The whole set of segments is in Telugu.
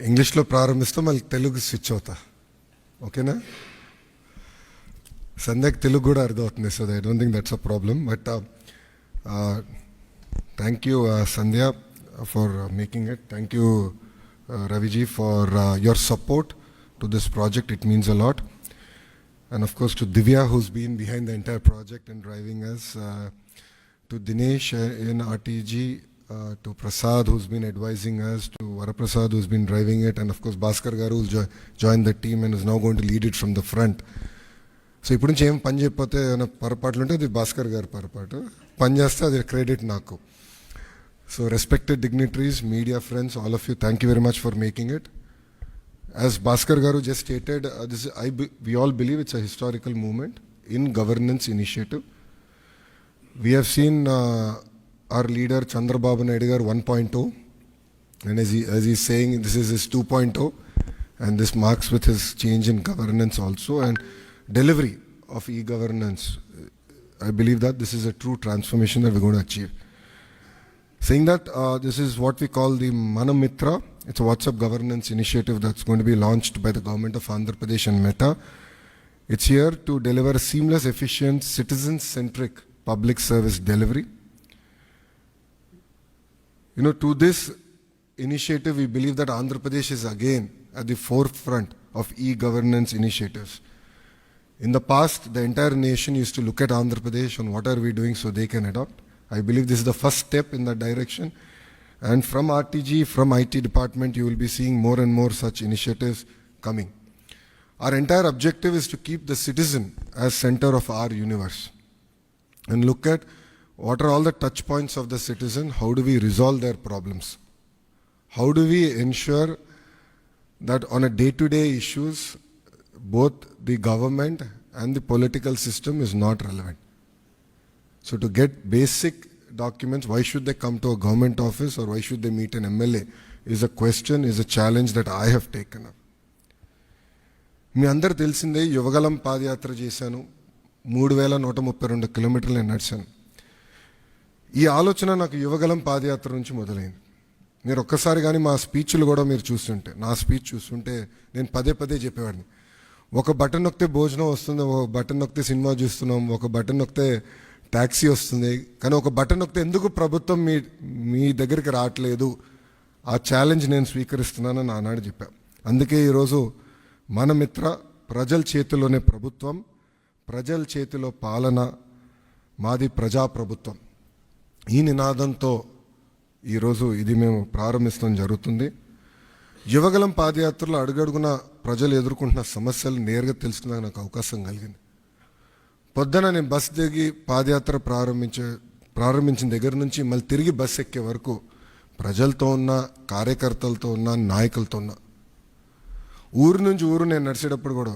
ఇంగ్లీష్లో ప్రారంభిస్తే మళ్ళీ తెలుగు స్విచ్ అవుతా ఓకేనా సంధ్యకి తెలుగు కూడా అర్థమవుతుంది so I don't think that's a problem but thank you Sandhya for making it thank you Raviji for your support to this project it means a lot and of course to Divya who's been behind the entire project and driving us, uh, to Dinesh uh, in RTG, uh, to Prasad who's been advising us, to Varaprasad who's been driving it, and of course Bhaskar Garu who's jo- joined the team and is now going to lead it from the front. So ఇప్పుడు నుంచి ఏం పని చెప్పితే ఏమైనా పొరపాట్లు ఉంటే అది భాస్కర్ గారి పొరపాటు పని చేస్తే అది క్రెడిట్ నాకు so respected dignitaries media friends all of you thank you very much for making it As Bhaskar Garu just stated, uh, this is, I, be- we all believe it's a historical movement in governance initiative. our leader Chandrababu Naidu Garu 1.0, and as, he, as he's saying, this is his 2.0, and this marks with his change in governance also and delivery of e-governance. I believe that this is a true transformation that we're going to achieve. Saying that, uh, this is what we call the Manamitra. It's a WhatsApp governance initiative that's going to be launched by the government of Andhra Pradesh and Meta. It's here to deliver seamless, efficient, citizen-centric public service delivery. You know, to this initiative, we believe that Andhra Pradesh is again at the forefront of e-governance initiatives. In the past, the entire nation used to look at Andhra Pradesh on what are we doing so they can adopt. I believe this is the first step in that direction. And from RTG, from IT department, you will be seeing more and more such initiatives coming. Our entire objective is to keep the citizen as center of our universe and look at what are all the touch points of the citizen, how do we resolve their problems? How do we ensure that on a day-to-day issues, both the government and the political system is not relevant. So to get basic documents, why should they come to a government office or why should they meet an MLA is a question, is a challenge that I have taken up. మీ అందరు తెలిసిందే యువగలం పాదయాత్ర చేశాను మూడు వేల నూట ముప్పై రెండు కిలోమీటర్లు నేను నడిచాను ఈ ఆలోచన నాకు యువగలం పాదయాత్ర నుంచి మొదలైంది. మీరు ఒక్కసారి కానీ మా స్పీచ్లు కూడా మీరు చూస్తుంటే నా స్పీచ్ చూస్తుంటే నేను పదే పదే చెప్పేవాడిని. ఒక బటన్ నొక్కితే భోజనం వస్తుంది ఒక బటన్ నొక్కితే సినిమా చూస్తున్నాం ఒక బటన్ నొక్కితే ట్యాక్సీ వస్తుంది కానీ ఒక బటన్ నొక్కితే ఎందుకు ప్రభుత్వం మీ మీ దగ్గరికి రావట్లేదు? ఆ ఛాలెంజ్ నేను స్వీకరిస్తున్నానని ఆనాడు చెప్పా. అందుకే ఈరోజు మన మిత్ర ప్రజల చేతిలోనే ప్రభుత్వం ప్రజల చేతిలో పాలన మాది ప్రజాప్రభుత్వం. ఈ నినాదంతో ఈరోజు ఇది మేము ప్రారంభిస్తాం జరుగుతుంది. యువగలం పాదయాత్రలో అడుగడుగున ప్రజలు ఎదుర్కొంటున్న సమస్యలు నేరుగా తెలుసుకునే నాకు అవకాశం కలిగింది. పొద్దున నేను బస్ దిగి పాదయాత్ర ప్రారంభించే ప్రారంభించిన దగ్గర నుంచి మళ్ళీ తిరిగి బస్ ఎక్కే వరకు ప్రజలతో ఉన్న కార్యకర్తలతో ఉన్న నాయకులతో ఉన్న ఊరు నుంచి ఊరు నేను నడిచేటప్పుడు కూడా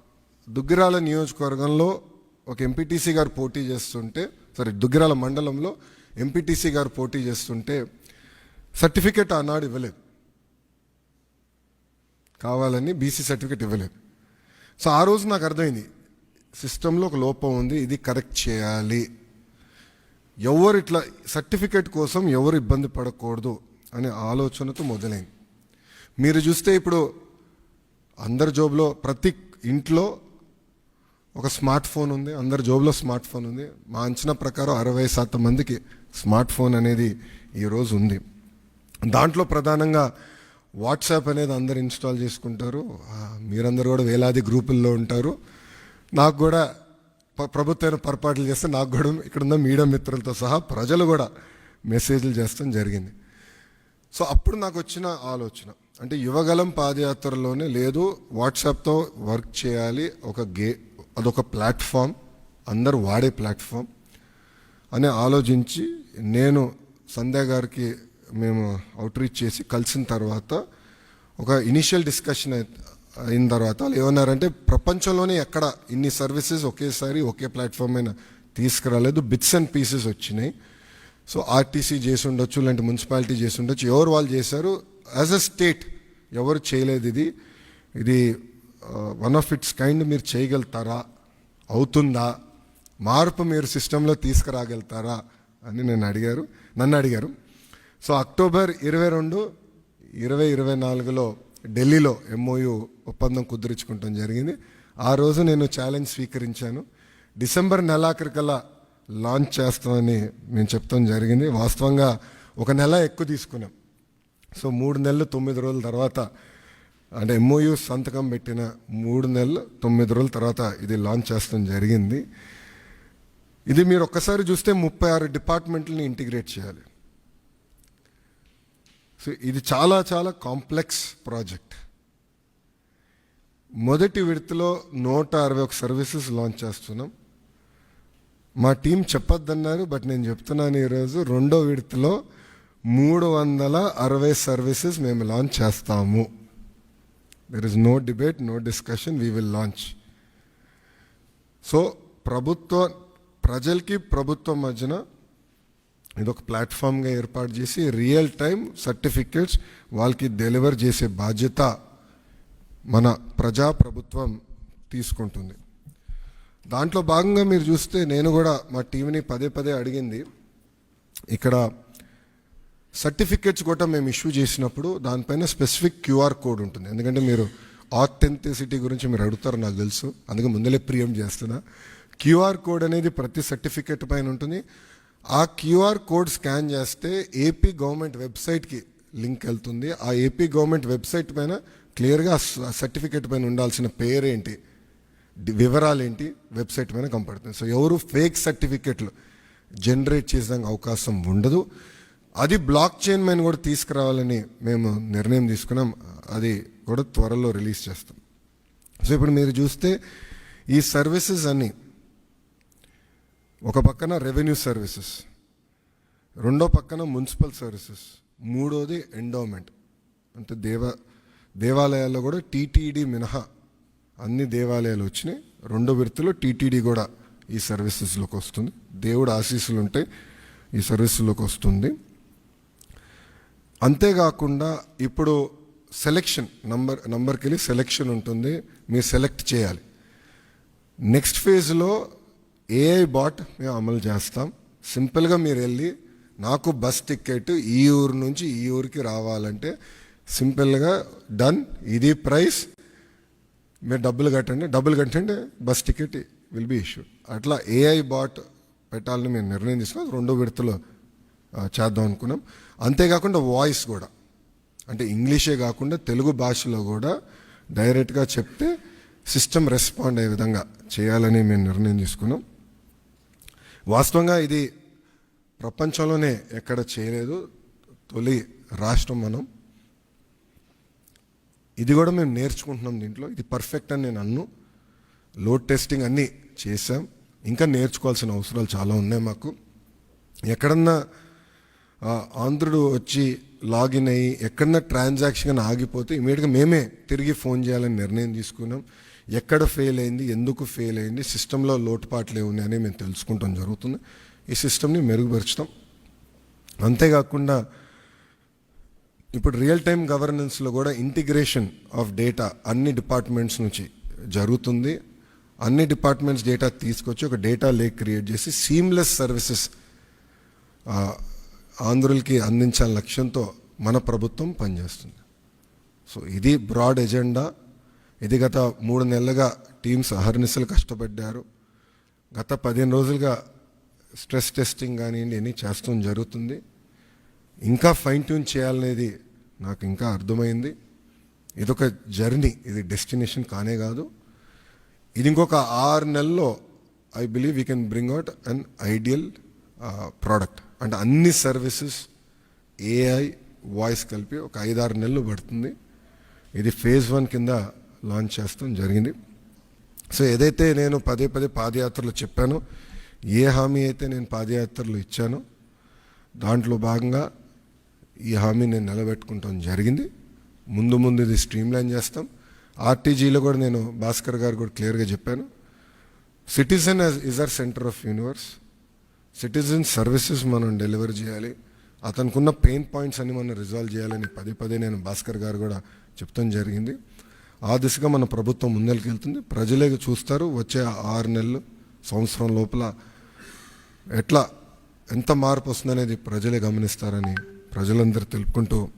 దుగ్గిరాల నియోజకవర్గంలో ఒక ఎంపీటీసీ గారు పోటీ చేస్తుంటే సారీ దుగ్గిరాల మండలంలో ఎంపీటీసీ గారు పోటీ చేస్తుంటే సర్టిఫికెట్ ఆనాడు ఇవ్వలేదు. కావాలని బీసీ సర్టిఫికెట్ ఇవ్వలేదు. సో ఆ రోజు నాకు అర్థమైంది సిస్టంలో ఒక లోపం ఉంది ఇది కరెక్ట్ చేయాలి. ఎవరు ఇట్లా సర్టిఫికేట్ కోసం ఎవరు ఇబ్బంది పడకూడదు అనే ఆలోచనతో మొదలైంది. మీరు చూస్తే ఇప్పుడు అందరి జాబ్లో ప్రతి ఇంట్లో ఒక స్మార్ట్ ఫోన్ ఉంది అందరి జోబులో స్మార్ట్ ఫోన్ ఉంది. మా అంచనా ప్రకారం అరవై శాతం మందికి స్మార్ట్ ఫోన్ అనేది ఈరోజు ఉంది. దాంట్లో ప్రధానంగా వాట్సాప్ అనేది అందరు ఇన్స్టాల్ చేసుకుంటారు. మీరందరూ కూడా వేలాది గ్రూపుల్లో ఉంటారు. నాకు కూడా ప్రభుత్వం పొరపాట్లు చేస్తే నాకు కూడా ఇక్కడ ఉన్న మీడియా మిత్రులతో సహా ప్రజలు కూడా మెసేజ్లు చేస్తాం జరిగింది. సో అప్పుడు నాకు వచ్చిన ఆలోచన అంటే యువగలం పాదయాత్రలోనే లేదు వాట్సాప్తో వర్క్ చేయాలి ఒక గే అదొక ప్లాట్ఫామ్ అందరూ వాడే ప్లాట్ఫామ్. అని ఆలోచించి నేను సంధ్య గారికి మేము అవుట్రీచ్ చేసి కలిసిన తర్వాత ఒక ఇనిషియల్ డిస్కషన్ అయిన తర్వాత వాళ్ళు ఏమన్నారంటే ప్రపంచంలోనే ఎక్కడ ఇన్ని సర్వీసెస్ ఒకేసారి ఒకే ప్లాట్ఫామ్ అయినా తీసుకురాలేదు. బిట్స్ అండ్ పీసెస్ వచ్చినాయి. సో ఆర్టీసీ చేసి ఉండొచ్చు లేదంటే మున్సిపాలిటీ చేసి ఉండొచ్చు. ఎవరు వాళ్ళు చేశారు? యాజ్ అ స్టేట్ ఎవరు చేయలేదు ఇది. ఇది వన్ ఆఫ్ ఇట్స్ కైండ్ మీరు చేయగలుగుతారా? అవుతుందా? మార్పు మీరు సిస్టంలో తీసుకురాగలుగుతారా? అని నేను అడిగారు. నన్ను అడిగారు. సో అక్టోబర్ ఇరవై రెండు ఇరవై ఇరవై నాలుగులో ఢిల్లీలో ఎంఓయు ఒప్పందం కుదుర్చుకుంటాం జరిగింది. ఆ రోజు నేను ఛాలెంజ్ స్వీకరించాను. డిసెంబర్ నెలాఖరికల్లా లాంచ్ చేస్తామని మేము చెప్తాం జరిగింది. వాస్తవంగా ఒక నెల ఎక్కువ తీసుకున్నాం. సో మూడు నెలలు తొమ్మిది రోజుల తర్వాత అంటే ఎంఓయూ సంతకం పెట్టిన మూడు నెలలు తొమ్మిది రోజుల తర్వాత ఇది లాంచ్ చేస్తాం జరిగింది. ఇది మీరు ఒక్కసారి చూస్తే ముప్పై ఆరు డిపార్ట్మెంట్లని ఇంటిగ్రేట్ చేయాలి. సో ఇది చాలా చాలా కాంప్లెక్స్ ప్రాజెక్ట్ మొదటి విడతలో నూట అరవై ఒక సర్వీసెస్ లాంచ్ చేస్తున్నాం. మా టీం చెప్పొద్దన్నారు బట్ నేను చెప్తున్నాను ఈరోజు రెండో విడతలో మూడు వందల అరవై సర్వీసెస్ మేము లాంచ్ చేస్తాము. There is no debate no discussion we will launch so ప్రభుత్వ ప్రజలకి ప్రభుత్వం మధ్యన ఇది ఒక ప్లాట్ఫామ్గా ఏర్పాటు చేసి రియల్ టైం సర్టిఫికెట్స్ వాళ్ళకి డెలివర్ చేసే బాధ్యత మన ప్రజా ప్రభుత్వం తీసుకుంటుంది దాంట్లో భాగంగా మీరు చూస్తే నేను కూడా మా టీంని పదే పదే అడిగింది ఇక్కడ సర్టిఫికెట్స్ కూడా మేము ఇష్యూ చేసినప్పుడు దానిపైన స్పెసిఫిక్ క్యూఆర్ కోడ్ ఉంటుంది. ఎందుకంటే మీరు ఆథెంటిసిటీ గురించి మీరు అడుగుతారు నాకు తెలుసు. అందుకే ముందలే ప్రియం చేస్తున్నా. క్యూఆర్ కోడ్ అనేది ప్రతి సర్టిఫికేట్ పైన ఉంటుంది. ఆ క్యూఆర్ కోడ్ స్కాన్ చేస్తే ఏపీ గవర్నమెంట్ వెబ్సైట్కి లింక్ వెళ్తుంది. ఆ ఏపీ గవర్నమెంట్ వెబ్సైట్ పైన క్లియర్గా సర్టిఫికేట్ పైన ఉండాల్సిన పేరేంటి? డి- వివరాలు ఏంటి వెబ్సైట్ పైన కనపడుతుంది. సో ఎవరు ఫేక్ సర్టిఫికెట్లు జనరేట్ చేసేదానికి అవకాశం ఉండదు. అది బ్లాక్ చైన్ మైన్ కూడా తీసుకురావాలని మేము నిర్ణయం తీసుకున్నాం. అది కూడా త్వరలో రిలీజ్ చేస్తాం. సో ఇప్పుడు మీరు చూస్తే ఈ సర్వీసెస్ అన్నీ ఒక పక్కన రెవెన్యూ సర్వీసెస్ రెండో పక్కన మున్సిపల్ సర్వీసెస్ మూడోది ఎండోమెంట్ అంటే దేవ దేవాలయాల్లో కూడా టీటీడీ మినహా అన్ని దేవాలయాలు వచ్చినాయి. రెండో విడతలో టీటీడీ కూడా ఈ సర్వీసెస్లోకి వస్తుంది. దేవుడు ఆశీస్సులు ఉంటే ఈ సర్వీసుల్లోకి వస్తుంది. అంతేకాకుండా ఇప్పుడు సెలెక్షన్ నంబర్ నంబర్కి వెళ్ళి సెలెక్షన్ ఉంటుంది. మీరు సెలెక్ట్ చేయాలి. నెక్స్ట్ ఫేజ్లో ఏఐ బాట్ మేము అమలు చేస్తాం. సింపుల్గా మీరు వెళ్ళి నాకు బస్ టికెట్ ఈ ఊరు నుంచి ఈ ఊరికి రావాలంటే సింపుల్గా డన్ ఇది ప్రైస్ మీరు డబ్బులు కట్టండి. డబ్బులు కట్టండి bus ticket will be issue అట్లా ఏఐ బాట్ పెట్టాలని మేము నిర్ణయం తీసుకున్నాం రెండో విడతలో చేద్దాం అనుకున్నాం. అంతేకాకుండా వాయిస్ కూడా. అంటే ఇంగ్లీషే కాకుండా తెలుగు భాషలో కూడా డైరెక్ట్గా చెప్తే సిస్టమ్ రెస్పాండ్ అయ్యే విధంగా చేయాలని మేము నిర్ణయం తీసుకున్నాం. వాస్తవంగా ఇది ప్రపంచంలోనే ఎక్కడ చేయలేదు తొలి రాష్ట్రం మనం. ఇది కూడా మేము నేర్చుకుంటున్నాం దీంట్లో. ఇది పర్ఫెక్ట్ అని నేను అన్ను. లోడ్ టెస్టింగ్ అన్నీ చేసాం ఇంకా నేర్చుకోవాల్సిన అవసరాలు చాలా ఉన్నాయి మాకు. ఎక్కడన్నా ఆంధ్రుడు వచ్చి లాగిన్ అయ్యి ఎక్కడన్నా ట్రాన్సాక్షన్ ఆగిపోతే ఇమీడియట్గా మేమే తిరిగి ఫోన్ చేయాలని నిర్ణయం తీసుకున్నాం. ఎక్కడ ఫెయిల్ అయింది ఎందుకు ఫెయిల్ అయింది సిస్టంలో లోటుపాట్లు ఏమున్నాయి అని మేము తెలుసుకుంటాం జరుగుతుంది. ఈ సిస్టమ్ని మెరుగుపరచడం అంతేకాకుండా ఇప్పుడు రియల్ టైం గవర్నెన్స్లో కూడా ఇంటిగ్రేషన్ ఆఫ్ డేటా అన్ని డిపార్ట్మెంట్స్ నుంచి జరుగుతుంది. అన్ని డిపార్ట్మెంట్స్ డేటా తీసుకొచ్చి ఒక డేటా లేక్ క్రియేట్ చేసి సీమ్లెస్ సర్వీసెస్ ఆంధ్రులకి అందించాలని లక్ష్యంతో మన ప్రభుత్వం పనిచేస్తుంది. సో ఇది బ్రాడ్ ఎజెండా. ఇది గత మూడు నెలలుగా టీమ్స్ అహర్నిశలు కష్టపడ్డారు. గత పదిహేను రోజులుగా స్ట్రెస్ టెస్టింగ్ కానివ్వండి అన్నీ చేస్తాం జరుగుతుంది. ఇంకా ఫైన్ ట్యూన్ చేయాలనేది నాకు ఇంకా అర్థమైంది. ఇదొక జర్నీ ఇది డెస్టినేషన్ కానే కాదు. ఇది ఇంకొక ఆరు నెలల్లో I believe we can bring out an ideal product. అంటే అన్ని సర్వీసెస్ ఏఐ వాయిస్ కలిపి ఒక ఐదారు నెలలు పడుతుంది. ఇది ఫేజ్ వన్ కింద లాంచ్ చేస్తాం జరిగింది. సో ఏదైతే నేను పదే పదే పాదయాత్రలు చెప్పానో ఏ హామీ అయితే నేను పాదయాత్రలు ఇచ్చానో దాంట్లో భాగంగా ఈ హామీ నేను నిలబెట్టుకుంటాం జరిగింది. ముందు ముందు ఇది స్ట్రీమ్లైన్ చేస్తాం. ఆర్టీజీలో కూడా నేను భాస్కర్ గారు కూడా క్లియర్గా చెప్పాను. Citizen is our center of universe. Citizen services మనం డెలివర్ చేయాలి. అతనికి ఉన్న పెయిన్ పాయింట్స్ అన్ని మనం రిజాల్వ్ చేయాలని పదే పదే నేను భాస్కర్ గారు కూడా చెప్తాం జరిగింది. ఆ దిశగా మన ప్రభుత్వం ముందరికి వెళ్తుంది ప్రజలే చూస్తారు. వచ్చే ఆరు నెలలు సంవత్సరం లోపల ఎట్లా ఎంత మార్పు వస్తుందనేది ప్రజలే గమనిస్తారని ప్రజలందరూ తెలుపుకుంటూ